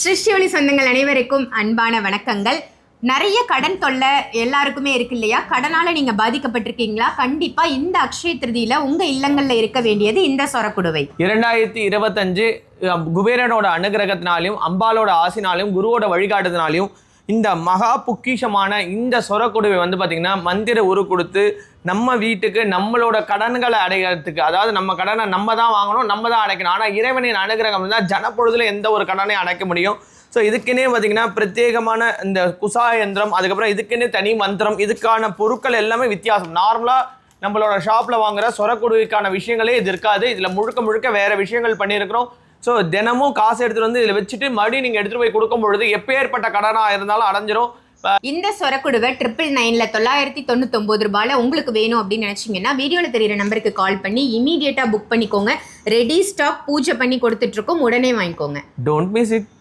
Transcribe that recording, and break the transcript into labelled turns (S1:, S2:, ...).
S1: சிருஷ்டியொலி சொந்தங்கள் அனைவருக்கும் அன்பான வணக்கங்கள். நிறைய கடன் தொல்லை எல்லாருக்குமே இருக்கு இல்லையா? கடனால் நீங்கள் பாதிக்கப்பட்டிருக்கீங்களா? கண்டிப்பாக இந்த அக்ஷய திருதியில் உங்கள் இல்லங்களில் இருக்க வேண்டியது இந்த சொரக்குடுவை.
S2: இரண்டாயிரத்தி இருபத்தஞ்சு குபேரனோட அனுகிரகத்தினாலையும் அம்பாலோட ஆசினாலையும் குருவோட வழிகாட்டுதனாலையும் இந்த மகா பொக்கிஷமான இந்த சொரக்குடுவை வந்து பார்த்திங்கன்னா மந்திர உரு கொடுத்து நம்ம வீட்டுக்கு நம்மளோட கடன்களை அடைகிறதுக்கு அதாவது நம்ம கடனை நம்ம தான் வாங்கணும் நம்ம தான் அடைக்கணும். ஆனால் இறைவனின் அனுகிரகம் இருந்தால் ஜனப்பொழுதில் எந்த ஒரு கடனையும் அடைக்க முடியும். ஸோ இதுக்குன்னே பார்த்திங்கன்னா பிரத்யேகமான இந்த குசா யந்திரம் அதுக்கப்புறம் இதுக்குன்னே தனி மந்திரம் இதுக்கான பொருட்கள் எல்லாமே வித்தியாசம். நார்மலாக நம்மளோட ஷாப்பில் வாங்குற சொரக்குடுவிக்கான விஷயங்களே இது இருக்காது. இதில் முழுக்க முழுக்க வேறு விஷயங்கள் பண்ணியிருக்கிறோம். ஸோ தினமும் காசு எடுத்துகிட்டு வந்து இதில் வச்சுட்டு மறுபடியும் நீங்கள் எடுத்துகிட்டு போய் கொடுக்கும் பொழுது எப்பேற்பட்ட கடனாக இருந்தாலும் அடைஞ்சிரும்.
S1: இந்த சொரக்குடுவை ட்ரிபிள் நைன்ல தொள்ளாயிரத்தி தொண்ணூத்தொன்பது ரூபாயில உங்களுக்கு வேணும் அப்படின்னு நினைச்சீங்கன்னா வீடியோல தெரியுற நம்பருக்கு கால் பண்ணி இமீடியட்டா புக் பண்ணிக்கோங்க. ரெடி ஸ்டாக் பூஜை பண்ணி கொடுத்துட்டு இருக்கோம். உடனே வாங்கிக்கோங்க.
S2: Don't miss it